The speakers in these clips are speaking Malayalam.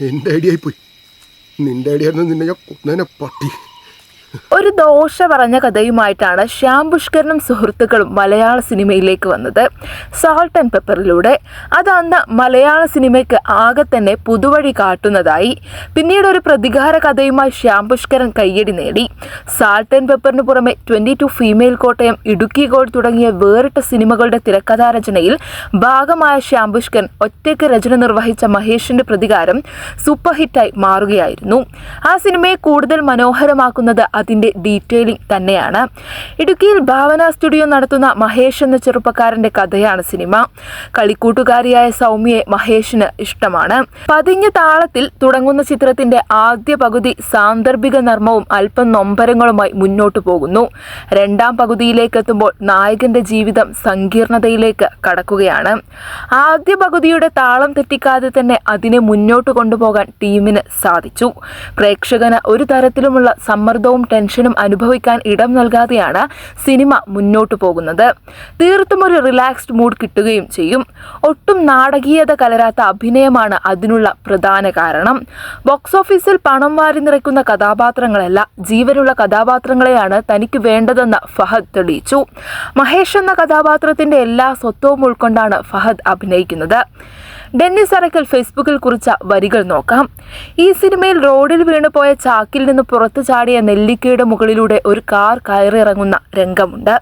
എന്റെ ഐഡിയ ആയിപ്പോയി നിന്റെ ഐഡിയ ആയിരുന്നു നിന്നെ ഞാൻ കൊന്നേനെ പട്ടി ഒരു ദോഷ പറഞ്ഞ കഥയുമായിട്ടാണ് ശ്യാം പുഷ്കരനും സുഹൃത്തുക്കളും മലയാള സിനിമയിലേക്ക് വന്നത്. സാൾട്ട് ആൻഡ് പെപ്പറിലൂടെ അത് അന്ന് മലയാള സിനിമയ്ക്ക് ആകെ തന്നെ പുതുവഴി കാട്ടുന്നതായി. പിന്നീട് ഒരു പ്രതികാര കഥയുമായി ശ്യാം പുഷ്കരൻ കയ്യടി നേടി. സാൾട്ട് ആൻഡ് പെപ്പറിന് പുറമെ twenty two female Kottayam Idukki gold തുടങ്ങിയ വേറിട്ട സിനിമകളുടെ തിരക്കഥാരചനയിൽ ഭാഗമായ ശ്യാം പുഷ്കരൻ ഒറ്റയ്ക്ക് രചന നിർവഹിച്ച മഹേഷിന്റെ പ്രതികാരം സൂപ്പർ ഹിറ്റായി മാറുകയായിരുന്നു. ആ സിനിമയെ കൂടുതൽ മനോഹരമാക്കുന്നത് അതിന്റെ ഡീറ്റെയിലിംഗ് തന്നെയാണ്. ഇടുക്കിയിൽ ഭാവന സ്റ്റുഡിയോ നടത്തുന്ന മഹേഷ് എന്ന ചെറുപ്പക്കാരന്റെ കഥയാണ് സിനിമ. കളിക്കൂട്ടുകാരിയായ സൗമ്യയെ മഹേഷിന് ഇഷ്ടമാണ്. പതിഞ്ഞ താളത്തിൽ തുടങ്ങുന്ന ചിത്രത്തിന്റെ ആദ്യ പകുതി സാന്ദർഭിക നർമ്മവും അല്പം നൊമ്പരങ്ങളുമായി മുന്നോട്ടു പോകുന്നു. രണ്ടാം പകുതിയിലേക്ക് എത്തുമ്പോൾ നായകന്റെ ജീവിതം സങ്കീർണതയിലേക്ക് കടക്കുകയാണ്. ആദ്യ പകുതിയുടെ താളം തെറ്റിക്കാതെ തന്നെ അതിനെ മുന്നോട്ട് കൊണ്ടുപോകാൻ ടീമിന് സാധിച്ചു. പ്രേക്ഷകന് ഒരു തരത്തിലുമുള്ള സമ്മർദ്ദവും ടെൻഷനും അനുഭവിക്കാൻ ഇടം നൽകാതെയാണ് സിനിമ മുന്നോട്ടു പോകുന്നത്. തീർത്തും ഒരു റിലാക്സ്ഡ് മൂഡ് കിട്ടുകയും ചെയ്യും. ഒട്ടും നാടകീയത കലരാത്ത അഭിനയമാണ് അതിനുള്ള പ്രധാന കാരണം. ബോക്സ് ഓഫീസിൽ പണം വാരി നിറയ്ക്കുന്ന കഥാപാത്രങ്ങളല്ല ജീവനുള്ള കഥാപാത്രങ്ങളെയാണ് തനിക്ക് വേണ്ടതെന്ന് ഫഹദ് തെളിയിച്ചു. മഹേഷ് എന്ന കഥാപാത്രത്തിന്റെ എല്ലാ സ്വത്വവും ഉൾക്കൊണ്ടാണ് ഫഹദ് അഭിനയിക്കുന്നത്. ഡെന്നിസ് അറക്കൽ ഫേസ്ബുക്കിൽ കുറിച്ച വരികൾ നോക്കാം. ഈ സിനിമയിൽ റോഡിൽ വീണുപോയ ചാക്കിൽ നിന്ന് പുറത്തു ചാടിയ നെല്ലിക്കയുടെ മുകളിലൂടെ ഒരു കാർ കയറിയിറങ്ങുന്ന രംഗമുണ്ട്.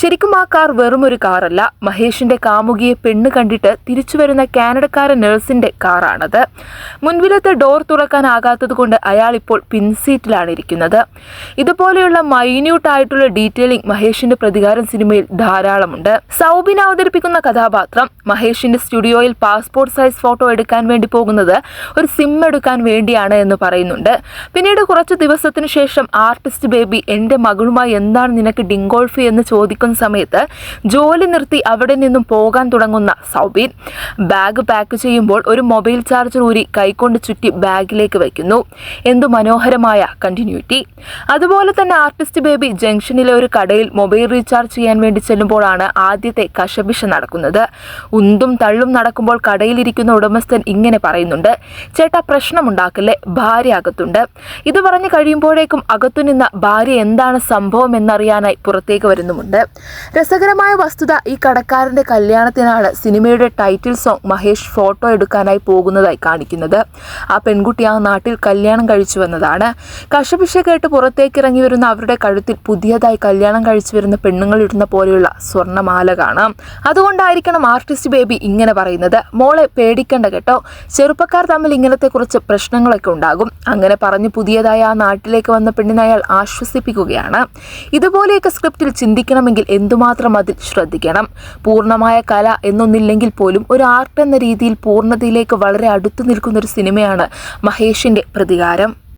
ശരിക്കും ആ കാർ വെറും ഒരു കാറല്ല. മഹേഷിന്റെ കാമുകിയെ പെണ്ണ് കണ്ടിട്ട് തിരിച്ചു വരുന്ന കാനഡക്കാരൻ നഴ്സിന്റെ കാറാണത്. മുൻപിലത്തെ ഡോർ തുറക്കാനാകാത്തത് കൊണ്ട് അയാൾ ഇപ്പോൾ പിൻസീറ്റിലാണ് ഇരിക്കുന്നത് ഇതുപോലെയുള്ള മൈന്യൂട്ട് ആയിട്ടുള്ള ഡീറ്റെയിലിംഗ് മഹേഷിന്റെ പ്രതികാരം സിനിമയിൽ ധാരാളമുണ്ട്. സൗബിൻ അവതരിപ്പിക്കുന്ന കഥാപാത്രം മഹേഷിന്റെ സ്റ്റുഡിയോയിൽ പാസ്പോർട്ട് സൈസ് ഫോട്ടോ എടുക്കാൻ വേണ്ടി പോകുന്നത് ഒരു സിം എടുക്കാൻ വേണ്ടിയാണ് എന്ന് പറയുന്നുണ്ട്. പിന്നീട് കുറച്ച് ദിവസത്തിന് ശേഷം ആർട്ടിസ്റ്റ് ബേബി എന്റെ മകളുമായി എന്താണ് നിനക്ക് ഡിങ്കോൾഫി എന്ന് ചോദിക്കുന്ന സമയത്ത് ജോലി നിർത്തി അവിടെ നിന്നും പോകാൻ തുടങ്ങുന്ന സൗബിൻ ബാഗ് പാക്ക് ചെയ്യുമ്പോൾ ഒരു മൊബൈൽ ചാർജർ ഊരി കൈകൊണ്ട് ചുറ്റി ബാഗിലേക്ക് വയ്ക്കുന്നു. എന്തു മനോഹരമായ കണ്ടിന്യൂറ്റി അതുപോലെ തന്നെ ആർട്ടിസ്റ്റ് ബേബി ജംഗ്ഷനിലെ ഒരു കടയിൽ മൊബൈൽ റീചാർജ് ചെയ്യാൻ വേണ്ടി ചെല്ലുമ്പോഴാണ് ആദ്യത്തെ കശപിശ നടക്കുന്നത്. ഉന്തും തള്ളും നടക്കുമ്പോൾ കടയിലിരിക്കുന്ന ഉടമസ്ഥൻ ഇങ്ങനെ പറയുന്നുണ്ട് ചേട്ടാ പ്രശ്നമുണ്ടാക്കല്ലേ? ഭാര്യ അകത്തുണ്ട്. ഇത് പറഞ്ഞു കഴിയുമ്പോഴേക്കും അകത്തുനിന്ന ഭാര്യ എന്താണ് സംഭവം എന്നറിയാനായി പുറത്തേക്ക് വരുന്നുമുണ്ട്. രസകരമായ വസ്തുത ഈ കടക്കാരന്റെ കല്യാണത്തിനാണ് സിനിമയുടെ ടൈറ്റിൽ സോങ് മഹേഷ് ഫോട്ടോ എടുക്കാനായി പോകുന്നതായി കാണിക്കുന്നത്. ആ പെൺകുട്ടി ആ നാട്ടിൽ കല്യാണം കഴിച്ചു വന്നതാണ്. കശപിശ കേട്ട് പുറത്തേക്ക് ഇറങ്ങി വരുന്ന അവരുടെ കഴുത്തിൽ പുതിയതായി കല്യാണം കഴിച്ചു വരുന്ന പെണ്ണുങ്ങൾ ഇടുന്ന പോലെയുള്ള സ്വർണമാല കാണാം അതുകൊണ്ടായിരിക്കണം ആർട്ടിസ്റ്റ് ബേബി ഇങ്ങനെ പറയുന്നത്. മോളെ പേടിക്കണ്ട കേട്ടോ. ചെറുപ്പക്കാർ തമ്മിൽ ഇങ്ങനത്തെ കുറച്ച് പ്രശ്നങ്ങളൊക്കെ ഉണ്ടാകും. അങ്ങനെ പറഞ്ഞ് പുതിയതായി ആ നാട്ടിലേക്ക് വന്ന പെണ്ണിനെ അയാൾ ആശ്വസിപ്പിക്കുകയാണ്. ഇതുപോലെയൊക്കെ സ്ക്രിപ്റ്റിൽ ചിന്തിക്കണമെങ്കിൽ എന്തുമാത്രം അതിൽ ശ്രദ്ധിക്കണം. പൂർണമായ കല എന്നൊന്നില്ലെങ്കിൽ പോലും ഒരു ആർട്ട് എന്ന രീതിയിൽ പൂർണതയിലേക്ക് വളരെ അടുത്തു നിൽക്കുന്ന ഒരു സിനിമയാണ് മഹേഷിന്റെ പ്രതികാരം.